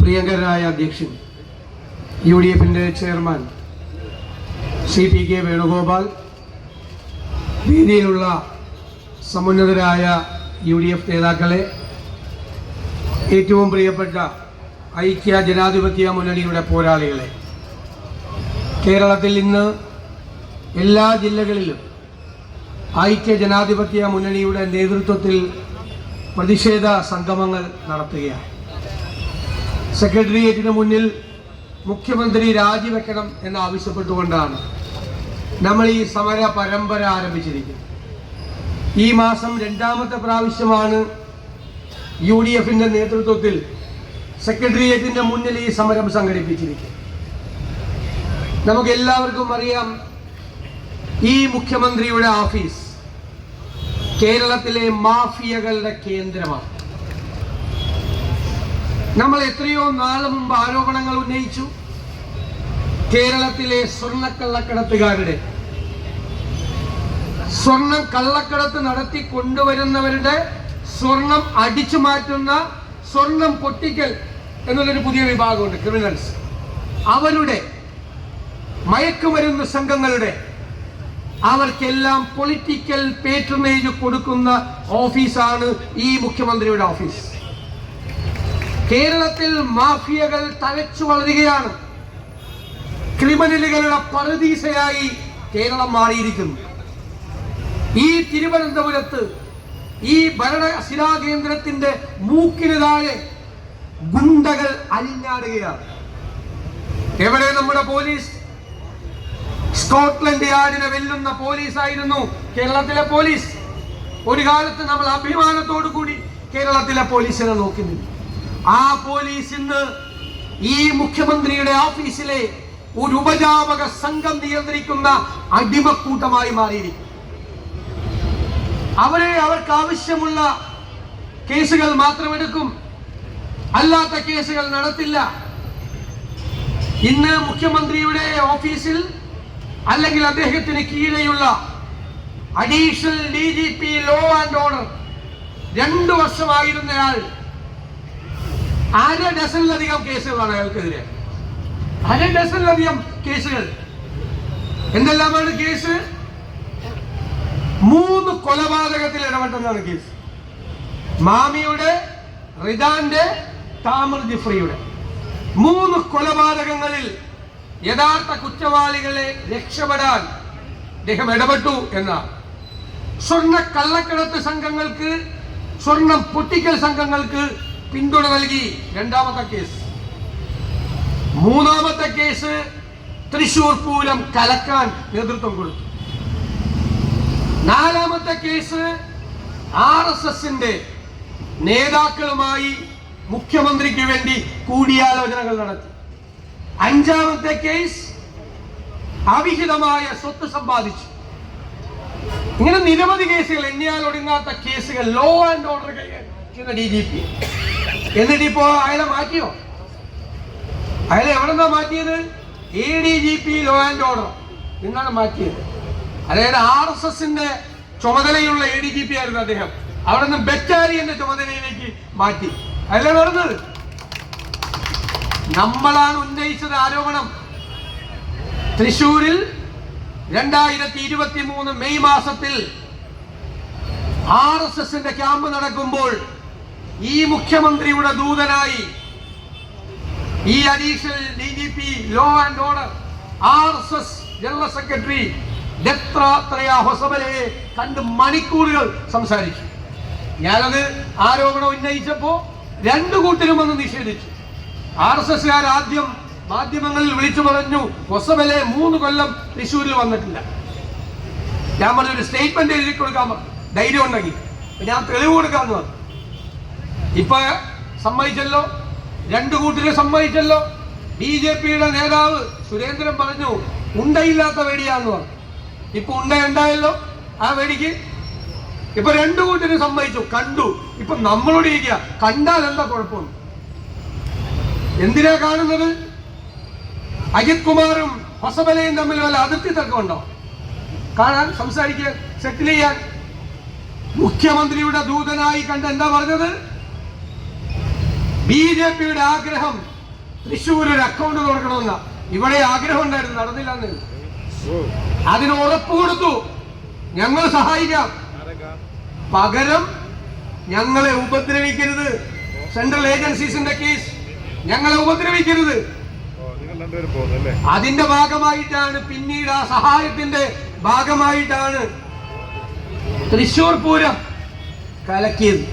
പ്രിയങ്കരനായ അധ്യക്ഷൻ U D എഫിന്റെ chairman C P K Venugopal വേദിയിലുള്ള സമുന്നതരായ യു ഡി എഫ് നേതാക്കളെ ഏറ്റവും പ്രിയപ്പെട്ട ഐക്യ ജനാധിപത്യ മുന്നണിയുടെ പോരാളികളെ കേരളത്തിൽ ഇന്ന് എല്ലാ ജില്ലകളിലും ഐക്യ ജനാധിപത്യ മുന്നണിയുടെ നേതൃത്വത്തിൽ പ്രതിഷേധ സംഗമങ്ങൾ നടത്തുകയാണ്. സെക്രട്ടേറിയറ്റിന് മുന്നിൽ മുഖ്യമന്ത്രി രാജിവെക്കണം എന്ന് ആവശ്യപ്പെട്ടുകൊണ്ടാണ് നമ്മൾ ഈ സമര പരമ്പര ആരംഭിച്ചിരിക്കുന്നത്. ഈ മാസം രണ്ടാമത്തെ പ്രാവശ്യമാണ് യു ഡി എഫിന്റെ നേതൃത്വത്തിൽ സെക്രട്ടേറിയറ്റിന്റെ മുന്നിൽ ഈ സമരം സംഘടിപ്പിച്ചിരിക്കുന്നത്. നമുക്ക് എല്ലാവർക്കും അറിയാം ഈ മുഖ്യമന്ത്രിയുടെ ഓഫീസ് കേരളത്തിലെ മാഫിയകളുടെ കേന്ദ്രമാണ്. നമ്മൾ എത്രയോ നാൾ മുമ്പ് ആരോപണങ്ങൾ ഉന്നയിച്ചു. കേരളത്തിലെ സ്വർണക്കള്ളക്കടത്തുകാരുടെ സ്വർണം കള്ളക്കടത്ത് നടത്തി കൊണ്ടുവരുന്നവരുടെ സ്വർണം അടിച്ചു മാറ്റുന്ന സ്വർണം പൊട്ടിക്കൽ എന്നുള്ളൊരു പുതിയ വിഭാഗമുണ്ട് ക്രിമിനൽസ് അവരുടെ മയക്കുമരുന്ന് സംഘങ്ങളുടെ അവർക്കെല്ലാം പൊളിറ്റിക്കൽ പേട്രണേജ് കൊടുക്കുന്ന ഓഫീസാണ് ഈ മുഖ്യമന്ത്രിയുടെ ഓഫീസ് കേരളത്തിൽ മാഫിയകൾ തഴച്ചു വളരുകയാണ്. ക്രിമിനലുകളുടെ പറുദീസയായി കേരളം മാറിയിരിക്കുന്നു. ഈ തിരുവനന്തപുരത്ത് ഈ ഭരണ ശിലാകേന്ദ്രത്തിന്റെ മൂക്കിന് താഴെ ഗുണ്ടകൾ അലിഞ്ഞാടുകയാണ്. എവിടെ നമ്മുടെ പോലീസ്? സ്കോട്ട്ലൻഡ് യാർഡിനെ വെല്ലുന്ന പോലീസായിരുന്നു കേരളത്തിലെ പോലീസ്. ഒരു കാലത്ത് നമ്മൾ അഭിമാനത്തോടു കൂടി കേരളത്തിലെ പോലീസിനെ നോക്കി നിന്നു. ആ പോലീസ് ഇന്ന് ഈ മുഖ്യമന്ത്രിയുടെ ഓഫീസിലെ ഒരു ഉപജാപക സംഘം നിയന്ത്രിക്കുന്ന അടിമക്കൂട്ടമായി മാറിയിരിക്കും അവരെ അവർക്ക് ആവശ്യമുള്ള കേസുകൾ മാത്രം എടുക്കും. അല്ലാത്ത കേസുകൾ നടത്തില്ല. ഇന്ന് മുഖ്യമന്ത്രിയുടെ ഓഫീസിൽ അല്ലെങ്കിൽ അദ്ദേഹത്തിന് കീഴെയുള്ള additional D G P law and order രണ്ടു വർഷമായിരുന്നയാൾ അര ഡസനിലധികം കേസുകളാണ് അയാൾക്കെതിരെ? അര ഡസനിലധികം കേസുകൾ? എന്തെല്ലാമാണ് കേസ്? മൂന്ന് കൊലപാതകത്തിൽ ഇടപെട്ടെന്നാണ് കേസ്. മാമിയുടെ റിദാന്റെ താമർ ജിഫ്രിയുടെ. മൂന്ന് കൊലപാതകങ്ങളിൽ യഥാർത്ഥ കുറ്റവാളികളെ രക്ഷപ്പെടാൻ അദ്ദേഹം ഇടപെട്ടു എന്ന. സ്വർണ കള്ളക്കടത്ത് സംഘങ്ങൾക്ക് സ്വർണം പൊട്ടിക്കൽ സംഘങ്ങൾക്ക് പിന്തുണ നൽകി രണ്ടാമത്തെ കേസ്. മൂന്നാമത്തെ കേസ് തൃശൂർ പൂരം കലക്കാൻ നേതൃത്വം കൊടുത്തു. നാലാമത്തെ കേസ് ആർ എസ് എസിന്റെ നേതാക്കളുമായി മുഖ്യമന്ത്രിക്ക് വേണ്ടി കൂടിയാലോചനകൾ നടത്തി. അഞ്ചാമത്തെ കേസ് അവിഹിതമായ സ്വത്ത് സമ്പാദിച്ചു. ഇങ്ങനെ നിരവധി കേസുകൾ എണ്ണിയാൽ ഒടുങ്ങാത്ത കേസുകൾ ലോ ആൻഡ് ഓർഡർ കൈകാര്യം ഡി ജി പി എന്നിട്ട് ഇപ്പോ അയാളെ മാറ്റിയോ? അയാളെ എവിടെന്നാ മാറ്റിയത്? A D G P law and order നിന്നാണ് മാറ്റിയത്. അതായത് ആർ എസ് എസിന്റെ ചുമതലയുള്ള എ ഡി ജി പി ആയിരുന്നു അദ്ദേഹം. അവിടെ നിന്ന് ബറ്റാലിയന്റെ ചുമതലയിലേക്ക് മാറ്റി. അതല്ലേ നടന്നത്. നമ്മളാണ് ഉന്നയിച്ചത് ആരോപണം. തൃശൂരിൽ രണ്ടായിരത്തി ഇരുപത്തി മൂന്ന് മെയ് മാസത്തിൽ ആർ എസ് എസിന്റെ ക്യാമ്പ് നടക്കുമ്പോൾ ഈ മുഖ്യമന്ത്രിയുടെ ദൂതനായി ഈ additional D G P law and order R S S general secretary Dattatreya ഹൊസബലയെ കണ്ട് മണിക്കൂറുകൾ സംസാരിച്ചു. ഞാനത് ആരോപണം ഉന്നയിച്ചപ്പോ രണ്ടു കൂട്ടരും വന്ന് നിഷേധിച്ചു. ആർ എസ് എസ്കാർ ആദ്യം മാധ്യമങ്ങളിൽ വിളിച്ചു പറഞ്ഞു ഹൊസബലെ മൂന്ന് കൊല്ലം തൃശ്ശൂരിൽ വന്നിട്ടില്ല. ഞാൻ പറഞ്ഞൊരു സ്റ്റേറ്റ്മെന്റ് എഴുതി കൊടുക്കാൻ ധൈര്യം ഉണ്ടെങ്കിൽ. ഞാൻ തെളിവ് കൊടുക്കാമെന്ന് പറഞ്ഞു. ഇപ്പൊ സമ്മതിച്ചല്ലോ? രണ്ടു കൂട്ടരെ സമ്മതിച്ചല്ലോ? ബി ജെ പിയുടെ നേതാവ് സുരേന്ദ്രൻ പറഞ്ഞു ഉണ്ടയില്ലാത്ത വെടിയാന്ന് പറഞ്ഞു. ഇപ്പൊ ഉണ്ട ഉണ്ടായല്ലോ ആ വേടിക്ക്? ഇപ്പൊ രണ്ടു കൂട്ടരും സമ്മതിച്ചു കണ്ടു. ഇപ്പൊ നമ്മളോട് ഇരിക്കുക കണ്ടാൽ എന്താ കുഴപ്പം? എന്തിനാ കാണുന്നത്? അജിത് കുമാറും ഹൊസബലയും തമ്മിൽ വല്ല അതിർത്തി തർക്കമുണ്ടോ? കാണാൻ സംസാരിക്കാൻ സെറ്റിൽ ചെയ്യാൻ. മുഖ്യമന്ത്രിയുടെ ദൂതനായി കണ്ട് എന്താ പറഞ്ഞത്? ബി ജെ പിയുടെ ആഗ്രഹം തൃശ്ശൂർ ഒരു അക്കൗണ്ട് തുറക്കണമെന്ന ഇവിടെ ആഗ്രഹം ഉണ്ടായിരുന്നു നടന്നില്ല എന്ന് അതിന് ഉറപ്പ് കൊടുത്തു. ഞങ്ങൾ സഹായിക്കാം. പകരം ഞങ്ങളെ ഉപദ്രവിക്കരുത്. സെൻട്രൽ ഏജൻസീസിന്റെ കേസ് ഞങ്ങളെ ഉപദ്രവിക്കരുത്. അതിന്റെ ഭാഗമായിട്ടാണ് പിന്നീട് ആ സഹായത്തിന്റെ ഭാഗമായിട്ടാണ് തൃശൂർ പൂരം കലക്കിയത്.